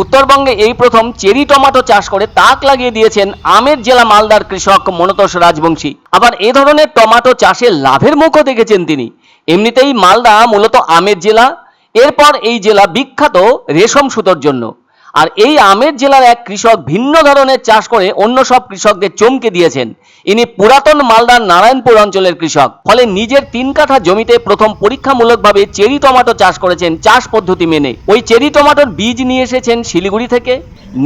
উত্তরবঙ্গে এই প্রথম চেরি টমাটো চাষ করে তাক লাগিয়ে দিয়েছেন আমের জেলা মালদার কৃষক মনতোষ রাজবংশী। আবার এ ধরনের টমাটো চাষে লাভের মুখও দেখেছেন তিনি। এমনিতেই মালদা মূলত আমের জেলা, এরপর এই জেলা বিখ্যাত রেশম সুতোর জন্য। আর এই আমের জেলার এক কৃষক ভিন্ন ধরনের চাষ করে অন্য সব কৃষকদের চমকে দিয়েছেন। ইনি পুরাতন মালদার নারায়ণপুর অঞ্চলের কৃষক। ফলে নিজের তিন কাঠা জমিতে প্রথম পরীক্ষামূলকভাবে চেরি টমাটো চাষ করেছেন চাষ পদ্ধতি মেনে। ওই চেরি টমাটোর বীজ নিয়ে এসেছেন শিলিগুড়ি থেকে।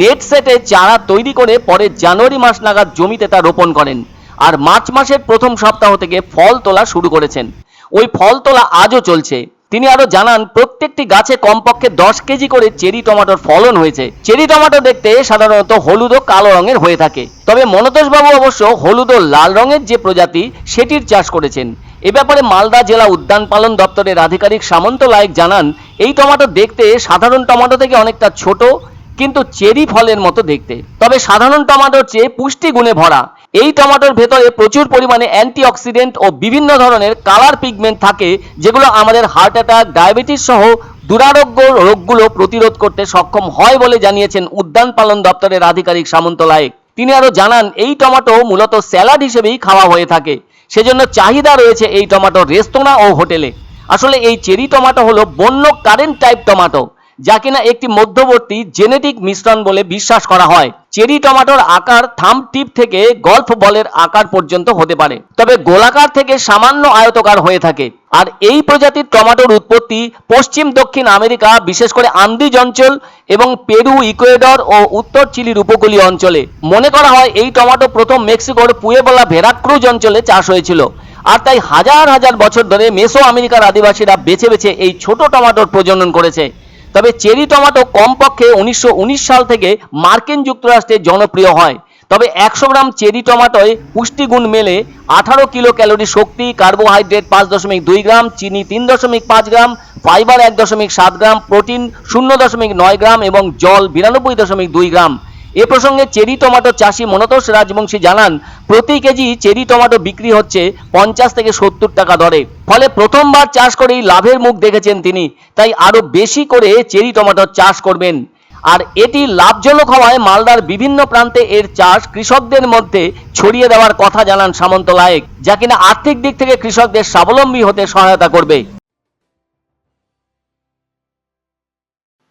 নেট সেটে চারা তৈরি করে পরে জানুয়ারি মাস নাগাদ জমিতে তা রোপণ করেন। আর মার্চ মাসের প্রথম সপ্তাহ থেকে ফল তোলা শুরু করেছেন। ওই ফল তোলা আজও চলছে। তিনি আরও জানান, প্রত্যেকটি গাছে কমপক্ষে দশ কেজি করে চেরি টমেটোর ফলন হয়েছে। চেরি টমেটো দেখতে সাধারণত হলুদ ও কালো রঙের হয়ে থাকে। তবে মনতোষ বাবু অবশ্য হলুদ ও লাল রঙের যে প্রজাতি, সেটির চাষ করেছেন। এ ব্যাপারে মালদা জেলা উদ্যান পালন দপ্তরের আধিকারিক সামন্ত লায়ক জানান, এই টমেটো দেখতে সাধারণ টমেটো থেকে অনেকটা ছোট, কিন্তু চেরি ফলের মতো দেখতে। তবে সাধারণ টমেটোর চেয়ে পুষ্টি গুণে ভরা। এই টমেটোর ভেতরে প্রচুর পরিমাণে অ্যান্টিঅক্সিডেন্ট ও বিভিন্ন ধরনের কালার পিগমেন্ট থাকে, যেগুলো আমাদের হার্ট অ্যাটাক, ডায়াবেটিস সহ দুরারোগ্য রোগগুলো প্রতিরোধ করতে সক্ষম হয় বলে জানিয়েছেন উদ্যান পালন দপ্তরের আধিকারিক সামন্ত লায়েক। তিনি আরও জানান, এই টমেটো মূলত স্যালাড হিসেবেই খাওয়া হয়ে থাকে। সেজন্য চাহিদা রয়েছে এই টমেটোর রেস্তোরাঁ ও হোটেলে। আসলে এই চেরি টমেটো হলো বন্য কারেন্ট টাইপ টমেটো। যা কিনা একটি মধ্যবর্তী জেনেটিক মিশ্রণ বলে বিশ্বাস করা হয়। চেরি টমেটোর আকার থাম টিপ থেকে গল্ফ বলের আকার পর্যন্ত হতে পারে। তবে গোলাকার থেকে সামান্য আয়তকার হয়ে থাকে। আর এই প্রজাতির টমেটোর উৎপত্তি পশ্চিম, দক্ষিণ আমেরিকা, বিশেষ করে আন্দিজ অঞ্চল এবং পেরু, ইকুয়েডর ও উত্তর চিলির উপকূলীয় অঞ্চলে। মনে করা হয় এই টমেটো প্রথম মেক্সিকোর পুয়েবলা ভেরাক্রুজ অঞ্চলে চাষ হয়েছিল। আর তাই হাজার হাজার বছর ধরে মেসো আমেরিকার আদিবাসীরা বেছে বেছে এই ছোট টমেটোর প্রজনন করেছে। তবে চেরি টমাটো কমপক্ষে উনিশশো উনিশ সাল থেকে মার্কিন যুক্তরাষ্ট্রে জনপ্রিয় হয়। তবে একশো গ্রাম চেরি টমাটোয় পুষ্টিগুণ মেলে আঠারো কিলো ক্যালোরি শক্তি, কার্বোহাইড্রেট পাঁচ দশমিক দুই গ্রাম, চিনি তিন দশমিক পাঁচ গ্রাম, ফাইবার এক দশমিক সাত গ্রাম, প্রোটিন শূন্য দশমিক নয় গ্রাম এবং জল বিরানব্বই দশমিক দুই গ্রাম। এ প্রসঙ্গে চেরি টমেটো চাষি মনতোষ রাজবংশী জানান, প্রতি কেজি চেরি টমেটো বিক্রি হচ্ছে পঞ্চাশ থেকে সত্তর টাকা দরে। ফলে প্রথমবার চাষ করেই লাভের মুখ দেখেছেন তিনি। তাই আরও বেশি করে চেরি টমেটো চাষ করবেন। আর এটি লাভজনক হওয়ায় মালদার বিভিন্ন প্রান্তে এর চাষ কৃষকদের মধ্যে ছড়িয়ে দেওয়ার কথা জানান সামন্ত লায়েক, যা কিনা আর্থিক দিক থেকে কৃষকদের স্বাবলম্বী হতে সহায়তা করবে।